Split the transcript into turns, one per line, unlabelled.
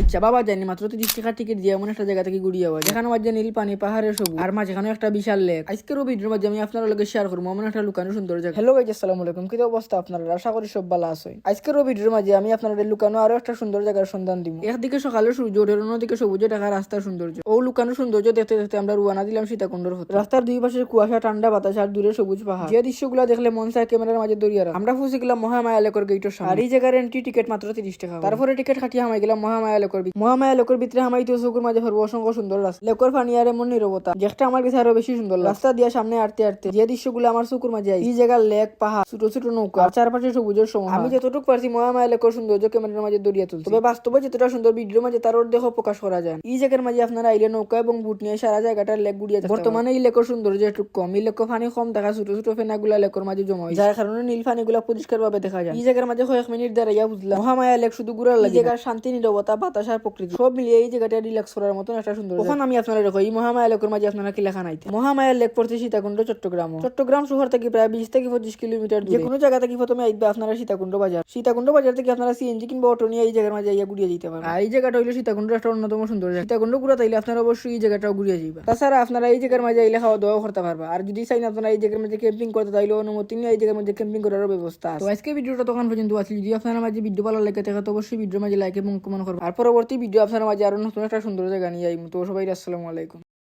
আচ্ছা বাবা জানি মাত্র তিরিশ টাকা টিকিট দিয়ে এমন একটা জায়গা থেকে ঘুরিয়ে যাওয়া যেখানে মাঝে নীল, পানি পাহাড়ের সবুজ। আর মাঝখানে একটা বিশাল লেক আজকের ভিডিওর মাঝে আমি আপনার লগে শেয়ার করব, এমন একটা লুকানো সুন্দর জায়গা। হ্যালো গাইজ আসসালামু আলাইকুম। কি অবস্থা আপনারা আশা করি সব ভালো আছে আজকের ভিডিওর মাঝে আমি আপনাদের লুকানো আরও একটা সুন্দর জায়গার সন্ধান দিব। একদিকে সকালে সূর্য ওঠে, অন্যদিকে সবুজ টাকা রাস্তার সৌন্দর্য। ও লুকানো সৌন্দর্য দেখতে দেখতে আমরা রুয়ানা দিলাম সীতাকুণ্ডর রাস্তার দুই পাশে কুয়াশা, ঠান্ডা বাতাস আর দূরে সবুজ পাহাড়। যে দৃশ্যগুলো দেখলে মন চায় ক্যামেরার মাঝে দরিয়া। আমরা ফুসে গেলাম মহামায়া লেকর গেটের সামনে। আর এই জায়গার এন্ট্রি টিকিট মাত্র তিরিশ টাকা। তারপরে টিকিট খাটিয়ে হামাই গেলাম মহামায়া লেকর ভিতরে। মহামায়া লেকর ভিতরে আমার তো চকুর মাঝে ফেরবো অসংখ্য সুন্দর রাস্তা লেকর পানি আর এমন নিরবতা যেটা আমার কাছে আরও বেশি সুন্দর রাস্তা দিয়ে সামনে আটতে আটতে যে দৃশ্যগুলো আমার চকুর মাঝে এই জায়গার লেক পাহাড় ছোট ছোট নৌকা চারপাশে সবুজের সময় আমি যতটুকু পারছি মহামায়া লেকর সৌন্দর্য ক্যামেরার মাঝে দরিয়া তুলছি। তবে বাস্তবে যতটা সুন্দর ভিডিওর মাঝে তার দেহ প্রকাশ করা যায়। এই জায়গার মাঝে আপনারা আইলে নৌকা এবং বুট নিয়ে সারা জায়গাটার লেক গুড়িয়ে বর্তমানে এই লেকর সৌন্দর্য একটু কম। এই লেক পানি কম দেখা, ছোট ছোট ফেনাগুলা লেকর মাঝে জমা হয় যার কারণে নীল পানিগুলা পরিষ্কার ভাবে দেখা যায়। এই জায়গার মাঝে কয়েক মিনিট দাঁড়াইয়া বুঝলাম মহামায়া লেক শুধু ঘুরার লাগে। জায়গার শান্তি নিরবতা বাতাস আর প্রকৃতি। সব মিলিয়ে এই জায়গাটা রিল্যাক্স করার মতন একটা সুন্দর ওখানে আমি আপনারা দেখো এই মহামায়া লেকের মাঝে আপনারা কি লেখা নাই মহামায়া লেক পড়ছে সীতাকুণ্ড চট্টগ্রাম চট্টগ্রাম শহর থেকে প্রায় বিশ থেকে পঁচিশ কিলোমিটার যে কোনো জায়গা থেকে প্রথমে আইবে আপনারা সীতাকুণ্ড বাজার। সীতাকুণ্ড বাজার থেকে আপনারা সিএনজি কিংবা অটো নিয়ে এই জায়গার মাঝে ইয়া ঘুরিয়ে দিতে পারেন আর এই জায়গাটা হইল সীতাকুণ্ড একটা অন্যতম সুন্দর জায়গা। সীতাকুণ্ড ঘুরা তাইলে আপনারা অবশ্যই এই জায়গাটাও ঘুরিয়ে যাইবা। তাছাড়া আপনারা এই জায়গার মাঝে আইলে খাওয়া দাওয়া করতে পারবা। আর যদি চাইন আপনারা এই জায়গার মধ্যে ক্যাম্পিং করতে তাইলে অনুমতি নিয়ে এই জায়গার মধ্যে ক্যাম্পিং করার ব্যবস্থা আছে। তো আজকে ভিডিওটা তখন পর্যন্ত আছে। যদি আপনার মাঝে ভিডিও ভালো লাগে থাকে তো অবশ্যই ভিডিওর মাঝে লাইক এবং কমেন্ট করবেন আর পরবর্তী ভিডিও আপনার মাঝে আরও নতুন একটা সুন্দর জায়গা নিয়ে যাই তো সবাই, আসসালামু আলাইকুম।